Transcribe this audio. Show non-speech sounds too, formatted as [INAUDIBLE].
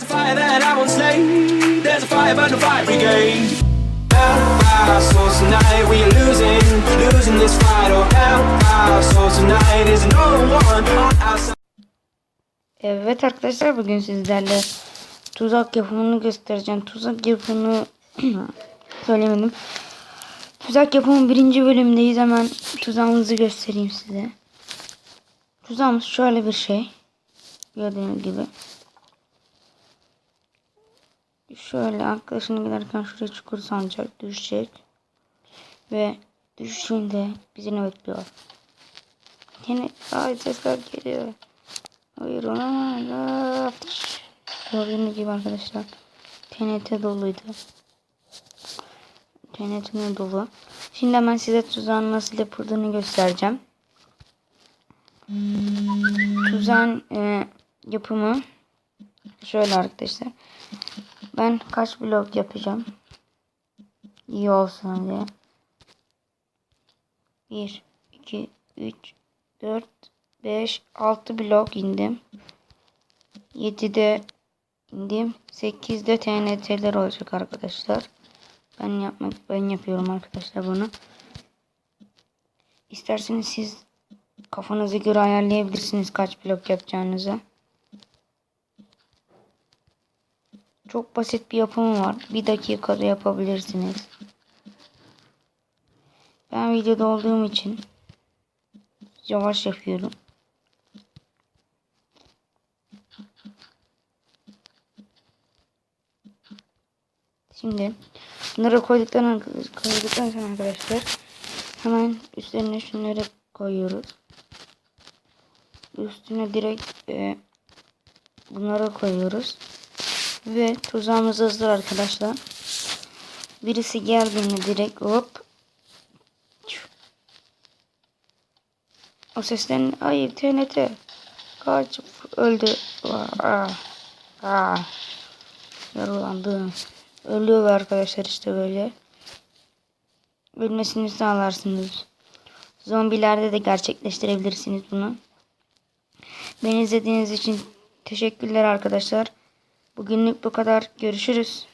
There's a fire that I won't slay. There's a fire burn the fire brigade. Help our souls tonight. We are losing, losing this fight. Oh, help our souls tonight. Is no one on our. Evet arkadaşlar bugün sizlerle tuzak yapımını göstereceğim. Tuzak yapımını [CLEARS THROAT] söylemedim. Tuzak yapımı birinci bölümdeyiz. Hemen tuzağımızı göstereyim size. Tuzağımız şöyle bir şey. Gördüğünüz gibi. Şöyle arkadaşına giderken şuraya çukur sanacak. Düşecek. Ve düşüşünde bizi ne bekliyor? Yine ay sesler geliyor. Hayır ona Gördüğünüz gibi arkadaşlar TNT doluydu. TNT'nin dolu. Şimdi hemen size tuzağın nasıl yapıldığını göstereceğim. Tuzağın e, yapımı şöyle arkadaşlar. Ben kaç blok yapacağım? İyi olsun diye. 1, 2, 3, 4, 5, 6 blok indim. 7'de indim. 8'de TNT'ler olacak arkadaşlar. Ben yapmak ben yapıyorum arkadaşlar bunu. İsterseniz siz kafanıza göre ayarlayabilirsiniz kaç blok yapacağınızı. Çok basit bir yapımı var. Bir dakikada yapabilirsiniz. Ben videoda olduğum için yavaş yapıyorum. Şimdi bunları koyduktan, koyduktan sonra arkadaşlar hemen üstlerine şunları koyuyoruz. Üstüne direkt e, bunları koyuyoruz. Ve tuzağımız hazır arkadaşlar. Birisi geldiğinde direkt hop O seslerin hayır TNT kaç öldü. Aa, aa. Yaralandı. Ölüyor arkadaşlar işte böyle. Ölmesini sağlarsınız. Zombilerde de gerçekleştirebilirsiniz bunu. Beni izlediğiniz için teşekkürler arkadaşlar. Bugünlük bu kadar. Görüşürüz.